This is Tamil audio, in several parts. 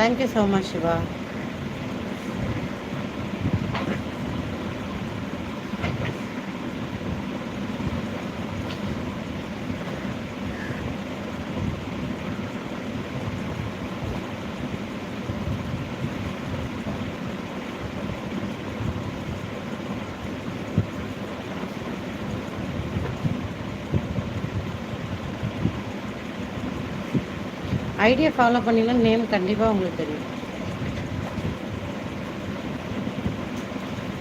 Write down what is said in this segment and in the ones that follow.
Thank you so much Shiva idea follow பண்ணிங்கன்னா நேம் கண்டிப்பாக உங்களுக்கு தெரியும்.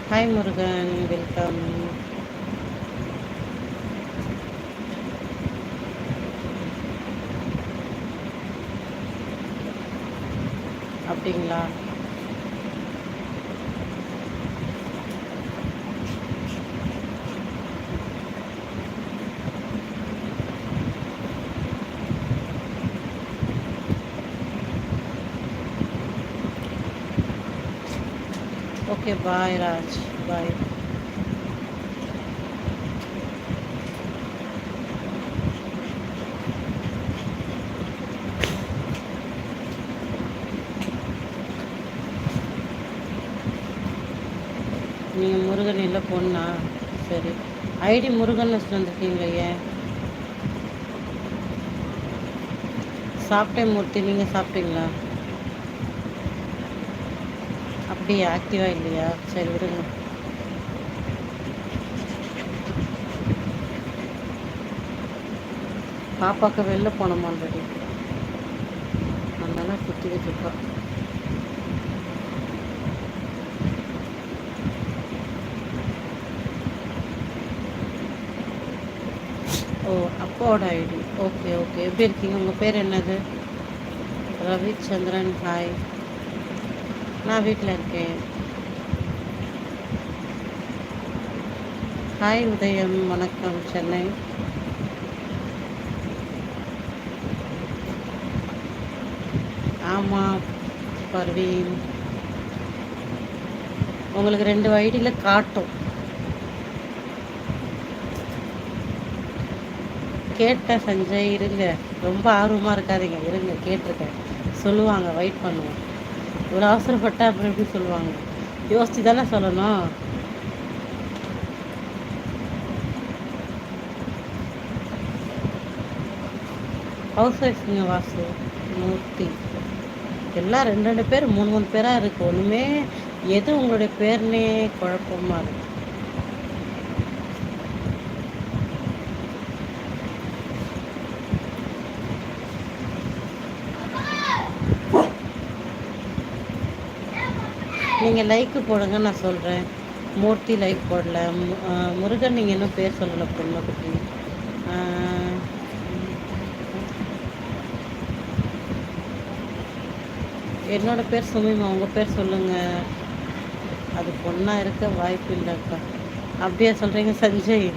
ஹாய் முருகன் வெல்கம் அப்படிங்களா? ஓகே பாய் ராஜ் பாய் நீங்கள் முருகன் இல்லை பொண்ணா? சரி. ஐடி முருகன் வச்சுட்டு வந்திருக்கீங்க ஏன்? சாப்பிட்டேன் மூர்த்தி நீங்கள் சாப்பிட்டீங்களா? எப்படி ஆக்டிவாக இல்லையா? சரி விடுங்க. பாப்பாவுக்கு வெளில போனோம் ஆல்ரெடி அதனால சுற்றிக்கிட்டு இருக்கா ஓ அப்பாவோட ஐடி ஓகே ஓகே எப்படி இருக்கீங்க? உங்கள் பேர் என்னது? ரவிச்சந்திரன். ஹாய் நான் வீட்டில் இருக்கேன். ஹாய் உதயம். வணக்கம். சென்னை. ஆமாம் பர்வீன். உங்களுக்கு ரெண்டு ஐடியில் காட்டும். கேட்டேன் சஞ்சய் இருங்க. ரொம்ப ஆர்வமாக இருக்காதீங்க. இருங்க கேட்டிருக்கேன். சொல்லுவாங்க வெயிட் பண்ணுவோம். ஒரு அவசரப்பட்ட அப்புறம் எப்படி சொல்லுவாங்க? யோசித்து தானே சொல்லணும். ஹவுஸ் ஒய்ஃபுங்க வாசு மூர்த்தி. எல்லாம் ரெண்டு ரெண்டு பேர் மூணு மூணு பேராக இருக்குது ஒன்றுமே எது உங்களுடைய பேர்னே குழப்பமாக இருக்குது நீங்கள் லைக்கு போடுங்க நான் சொல்கிறேன் மூர்த்தி லைக் போடல. முருகன் நீங்கள் இன்னும் பேர் சொல்லலை பொண்ணு குட்டி என்னோட பேர் சுமிமா உங்கள் பேர் சொல்லுங்கள் அது பொண்ணாக இருக்க வாய்ப்பு இல்லைக்கா அப்படியே சொல்கிறீங்க சஞ்சய்.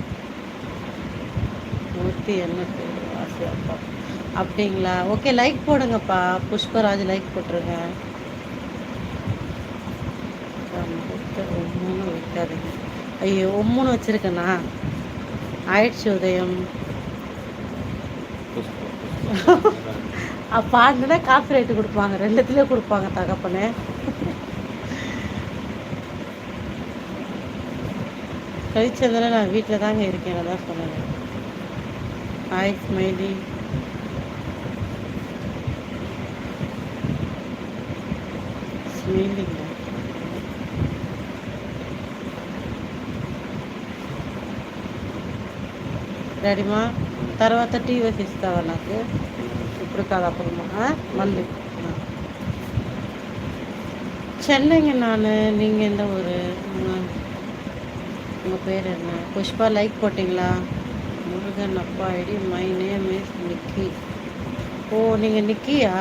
மூர்த்தி என்ன பேர்? ஆசையாப்பா அப்படிங்களா? ஓகே லைக் போடுங்கப்பா. புஷ்பராஜ் லைக் போட்டுருங்க. மூணு வைக்காதீங்க ஐயோ மூணு வச்சுருக்கேண்ணா ஆயிடுச்சு உதயம். பாடினா காஃபி ரேட்டு கொடுப்பாங்க. ரெண்டுத்துலேயே கொடுப்பாங்க தகப்பனு. கழிச்சதில் நான் வீட்டில் தாங்க இருக்கேன் அதான் சொன்னேன். ஹாய் ஸ்மைலி ஸ்மைலிங்களா డాడీమా తర్వాత టీ వేసి ఇస్తావా నాకు ఇప్పుడు కాదు అప్పుడమ్మా ఆ? మళ్ళీ ఆ. சென்னைங்க நான் நீங்கள் எந்த ஊர் உங்கள் பேர் என்ன புஷ்பா லைக் போட்டிங்களா முருகன் அப்பா ID my name is Nikki ஓ நீங்கள் நிக்கியா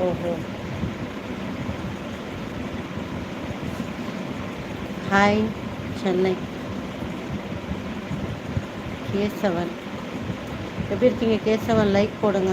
ஓஹோ ஹாய் சென்னை கேசவன். எப்படி இருக்கீங்க? கேசவன் லைக் போடுங்க.